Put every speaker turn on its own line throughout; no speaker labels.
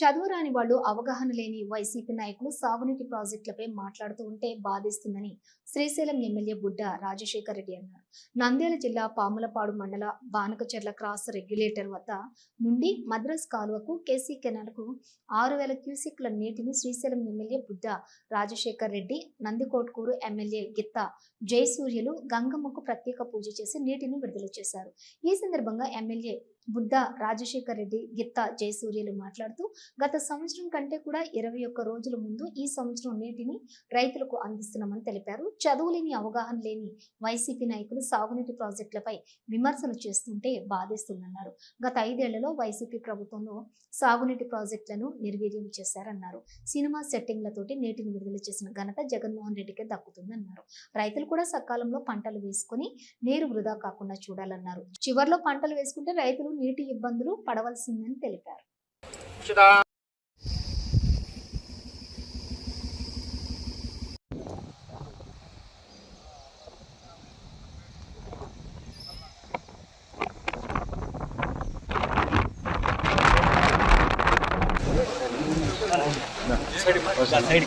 చదువురాని వాళ్ళు అవగాహన లేని వైసీపీ నాయకులు సాగునీటి ప్రాజెక్టులపై మాట్లాడుతూ ఉంటే బాధిస్తుందని శ్రీశైలం ఎమ్మెల్యే బుడ్డ రాజశేఖర్ రెడ్డి అన్నారు. నంద్యాల జిల్లా పాములపాడు మండల బానకచెర్ల క్రాస్ రెగ్యులేటర్ వద్ద నుండి మద్రాస్ కాలువకు కేసీ కెనాల్కు ఆరు వేల క్యూసెక్ల నీటిని శ్రీశైలం ఎమ్మెల్యే బుడ్డ రాజశేఖర్ రెడ్డి నందికోట్కూరు ఎమ్మెల్యే గిత్త జయసూర్యులు గంగమ్మకు ప్రత్యేక పూజ చేసి నీటిని విడుదల చేశారు. ఈ సందర్భంగా ఎమ్మెల్యే బుద్ధ రాజశేఖర్ రెడ్డి గిత్త జయసూర్యలు మాట్లాడుతూ గత సంవత్సరం కంటే కూడా ఇరవై ఒక్క రోజుల ముందు ఈ సంవత్సరం నీటిని రైతులకు అందిస్తున్నామని తెలిపారు. చదువులేని అవగాహన లేని వైసీపీ నాయకులు సాగునీటి ప్రాజెక్టులపై విమర్శలు చేస్తుంటే బాధేస్తుందన్నారు. గత ఐదేళ్ళలో వైసీపీ ప్రభుత్వంలో సాగునీటి ప్రాజెక్టులను నిర్వీర్యం చేశారన్నారు. సినిమా సెట్టింగ్లతోటి నీటిని విడుదల చేసిన ఘనత జగన్మోహన్ రెడ్డికే దక్కుతుందన్నారు. రైతులు కూడా సకాలంలో పంటలు వేసుకుని నీరు వృధా కాకుండా చూడాలన్నారు. చివర్లో పంటలు వేసుకుంటే రైతులు నీటి ఇబ్బందులు పడవలసిందని తెలిపారు.
సైడ్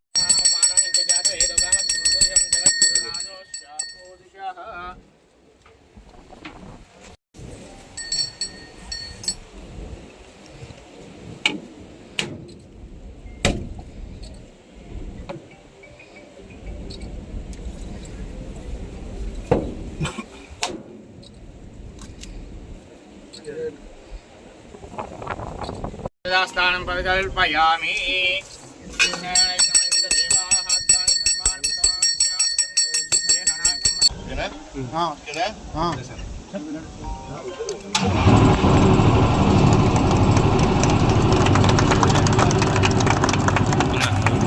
స్థానం పరికల్పయామి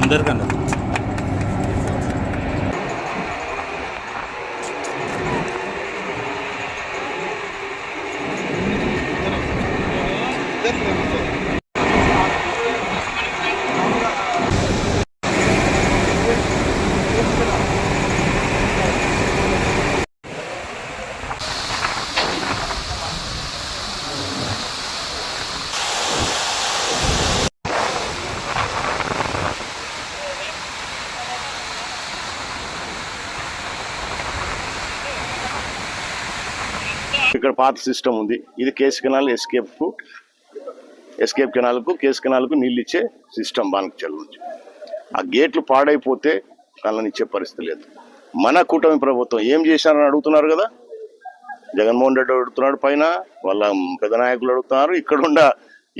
అందరికన్నా.
ఇక్కడ పాత సిస్టమ్ ఉంది. ఇది కేసు కెనాల్ ఎస్కేప్కు ఎస్కేప్ కెనాల్కు కేసు కెనాల్కు నీళ్ళు ఇచ్చే సిస్టమ్ బానకచల్ నుంచి ఆ గేట్లు పాడైపోతే వాళ్ళని ఇచ్చే పరిస్థితి లేదు. మన కూటమి ప్రభుత్వం ఏం చేశారని అడుగుతున్నారు కదా? జగన్మోహన్ రెడ్డి అడుగుతున్నాడు పైన వాళ్ళ పెద్ద నాయకులు అడుగుతున్నారు ఇక్కడున్న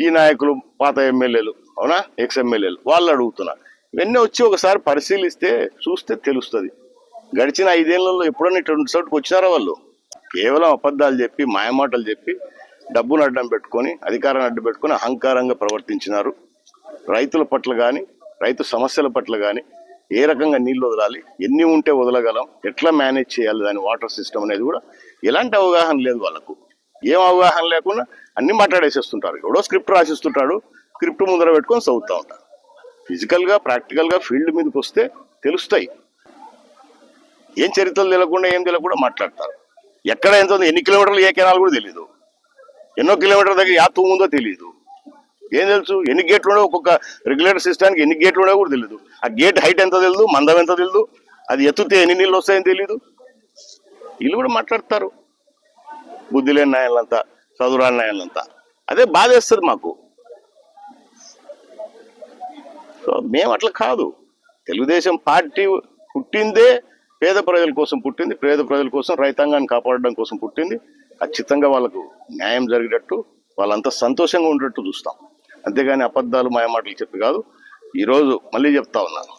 ఈ నాయకులు పాత ఎమ్మెల్యేలు అవునా? ఎక్స్ ఎమ్మెల్యేలు వాళ్ళు అడుగుతున్నారు. ఇవన్నీ వచ్చి ఒకసారి పరిశీలిస్తే చూస్తే తెలుస్తుంది. గడిచిన ఐదేళ్ళలో ఎప్పుడన్నా ఇటువంటి చోటుకు వచ్చినారా వాళ్ళు? కేవలం అబద్ధాలు చెప్పి మాయమాటలు చెప్పి డబ్బును అడ్డం పెట్టుకొని అధికారాన్ని అడ్డం పెట్టుకొని అహంకారంగా ప్రవర్తించినారు. రైతుల పట్ల కానీ రైతు సమస్యల పట్ల కానీ ఏ రకంగా నీళ్ళు వదలాలి ఎన్ని ఉంటే వదలగలం ఎట్లా మేనేజ్ చేయాలి దాని వాటర్ సిస్టమ్ అనేది కూడా ఎలాంటి అవగాహన లేదు వాళ్ళకు. ఏం అవగాహన లేకుండా అన్ని మాట్లాడేసేస్తుంటారు. ఎవడో స్క్రిప్ట్ రాసిస్తుంటాడు స్క్రిప్ట్ ముందర పెట్టుకొని చదువుతూ ఉంటారు ఫిజికల్గా ప్రాక్టికల్గా ఫీల్డ్ మీదకి వస్తే తెలుస్తాయి. ఏం చరిత్రలు తెలియకుండా ఏం తెలియకుండా మాట్లాడతారు. ఎక్కడ ఎంత ఉంది ఎన్ని కిలోమీటర్లు ఏ కెనాల్ కూడా తెలియదు ఎన్నో కిలోమీటర్ల దగ్గర యా తూము ఉందో తెలియదు ఏం తెలుసు? ఎన్ని గేట్లు ఉండవు? ఒక్కొక్క రెగ్యులేటర్ సిస్టానికి ఎన్ని గేట్లు ఉండవు కూడా తెలియదు ఆ గేట్ హైట్ ఎంత తెలియదు మందం ఎంత తెలియదు అది ఎత్తుతే ఎన్ని నీళ్ళు వస్తాయని తెలియదు వీళ్ళు కూడా మాట్లాడతారు. బుద్ధి లేని నాయలంతా చదువురాని నాయలంతా అదే బాధేస్తుంది మాకు. సో మేము అట్లా కాదు. తెలుగుదేశం పార్టీ పుట్టిందే పేద ప్రజల కోసం పుట్టింది పేద ప్రజల కోసం రైతాంగాన్ని కాపాడడం కోసం పుట్టింది. ఖచ్చితంగా వాళ్ళకు న్యాయం జరిగేటట్టు వాళ్ళంతా సంతోషంగా ఉండేటట్టు చూస్తాం. అంతేగాని అబద్ధాలు మాయమాటలు చెప్పి కాదు. ఈరోజు మళ్ళీ చెప్తా ఉన్నాను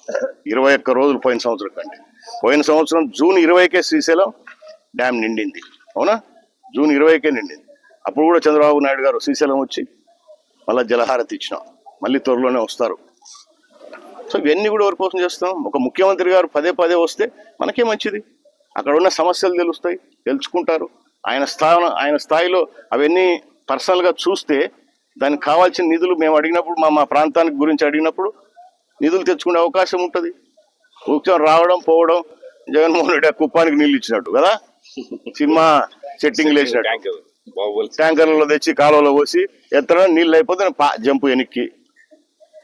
ఇరవై ఒక్క రోజులు పోయిన సంవత్సరం కంటే. పోయిన సంవత్సరం జూన్ ఇరవైకే శ్రీశైలం డ్యామ్ నిండింది. అవునా? జూన్ ఇరవైకే నిండింది. అప్పుడు కూడా చంద్రబాబు నాయుడు గారు శ్రీశైలం వచ్చి మళ్ళీ జలహారతి ఇచ్చినాం. మళ్ళీ త్వరలోనే వస్తారు. సో ఇవన్నీ కూడా ఎవరి కోసం చేస్తాం ఒక ముఖ్యమంత్రి గారు పదే పదే వస్తే మనకే మంచిది. అక్కడ ఉన్న సమస్యలు తెలుస్తాయి తెలుసుకుంటారు. ఆయన స్థానం ఆయన స్థాయిలో అవన్నీ పర్సనల్గా చూస్తే దానికి కావాల్సిన నిధులు మేము అడిగినప్పుడు మా మా ప్రాంతానికి గురించి అడిగినప్పుడు నిధులు తెచ్చుకునే అవకాశం ఉంటుంది. కూర్చొని రావడం పోవడం జగన్మోహన్ రెడ్డి ఆ కుప్పానికి నీళ్ళు ఇచ్చినట్టు కదా? సినిమా సెట్టింగ్ వేసినట్టు
బాహుబలి
ట్యాంకర్లలో తెచ్చి కాలువలో పోసి ఎత్తడం నీళ్ళు అయిపోతే జంపు వెనక్కి.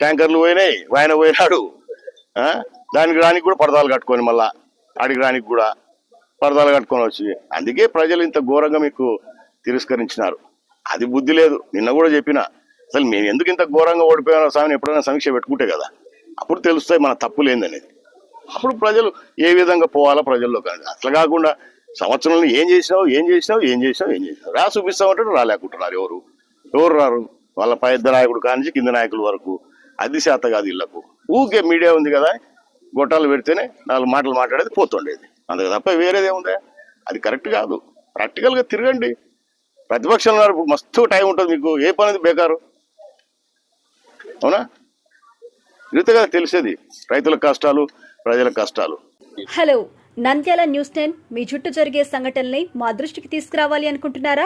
ట్యాంకర్లు పోయినాయి ఆయన పోయినాడు. దానికి రానికి కూడా పరదాలు కట్టుకొని మళ్ళా ఆడికి రానికి కూడా పరదాలు కట్టుకొని వచ్చి. అందుకే ప్రజలు ఇంత ఘోరంగా మీకు తిరస్కరించినారు. అది బుద్ధి లేదు. నిన్న కూడా చెప్పిన. అసలు మేము ఎందుకు ఇంత ఘోరంగా ఓడిపోయామో స్వామిని ఎప్పుడైనా సమీక్ష పెట్టుకుంటే కదా. అప్పుడు తెలుస్తాయి మన తప్పు లేదనేది అప్పుడు ప్రజలు ఏ విధంగా పోవాలో ప్రజల్లో కానీ. అట్లా కాకుండా సంవత్సరంలో ఏం చేసినావు ఏం చేసినావు ఏం చేసినావు ఏం చేసినావు? రా చూపిస్తామంటే రాలేకుంటున్నారు ఎవరు. ఎవరు రారు? వాళ్ళ పై ఇద్దరు నాయకుడు కానించి కింద నాయకుల వరకు అది శాత కాదు ఇళ్ళకు. ఊకే మీడియా ఉంది కదా గొట్టాలు పెడితేనే నాలుగు మాటలు మాట్లాడేది పోతుండేది. అందుకు తప్ప వేరేదేముందా అది కరెక్ట్ కాదు. ప్రాక్టికల్గా తిరగండి. ప్రతిపక్షంలో వరకు మస్తు టైం ఉంటుంది మీకు. ఏ పని బేకారు? అవునా? తిరిగితే తెలిసేది. రైతుల కష్టాలు ప్రజల కష్టాలు.
హలో నంద్యాల న్యూస్ టెన్ మీ చుట్టూ జరిగే సంఘటనల్ని మా దృష్టికి తీసుకురావాలి అనుకుంటున్నారా?